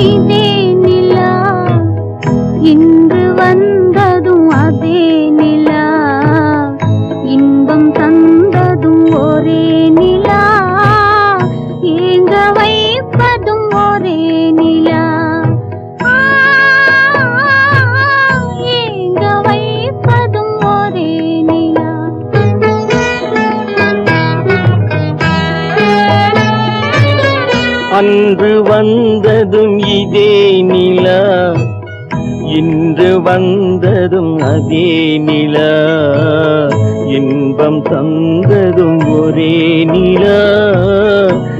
இதே நிலா. இன்று வந்ததும் அதே நிலா. இன்பம் தந்ததும் ஒரே நிலா. ஏங்க வைப்பதும் ஒரே நிலா. அன்று வந்ததும் இதே நிலா. இன்று வந்ததும் அதே நிலா. இன்பம் தந்ததும் ஒரே நிலா.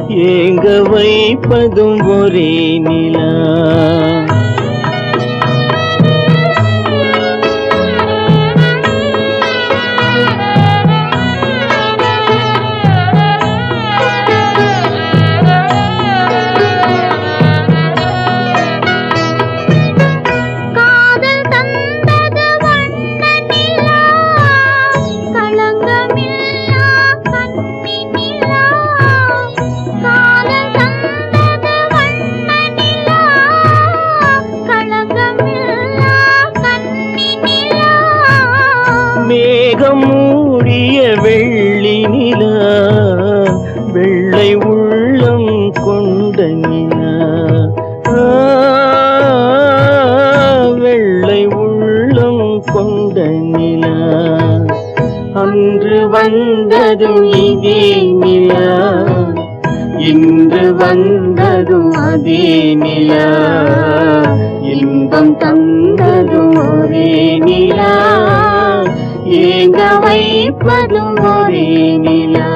ஏங்க வைப்பதும் ஒரே நிலா. மூடிய வெள்ளி நிலா வெள்ளை உள்ளம் கொண்ட நிலா. வெள்ளை உள்ளம் கொண்ட நிலா. அன்று வந்ததும் இதே நிலா. இன்று வந்ததும் அதே நிலா. இன்பம் தந்ததும் ஒரே நிலா. வைப்பதும் ஒரே நிலா.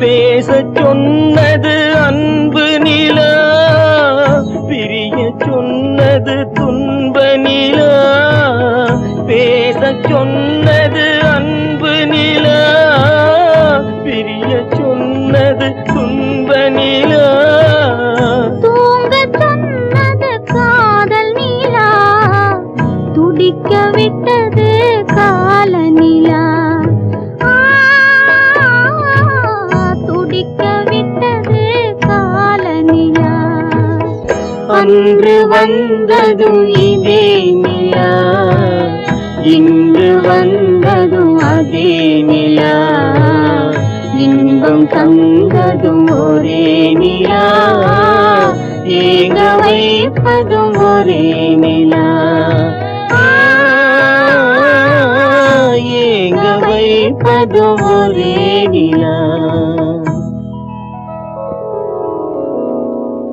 பேசச் சொன்னது அன்பு நிலா பிரிய சொன்னது துன்ப நிலா. சொன்னது அன்பு நிலா. பிரிய சொன்னது துன்ப நிலா. தூங்கச் சொன்னது காதல் நிலா. துடிக்க விட்டது கால நிலா. துடிக்க விட்டது கால நிலா. அன்று வந்ததும் இதே நிலா. இன்று வந்ததும் அதே நிலா. இன்பம் தந்ததும் ஒரே நிலா. ஏங்க வைப்பதும் ஒரே நிலா. ஏங்க வைப்பதும் ஒரே நிலா.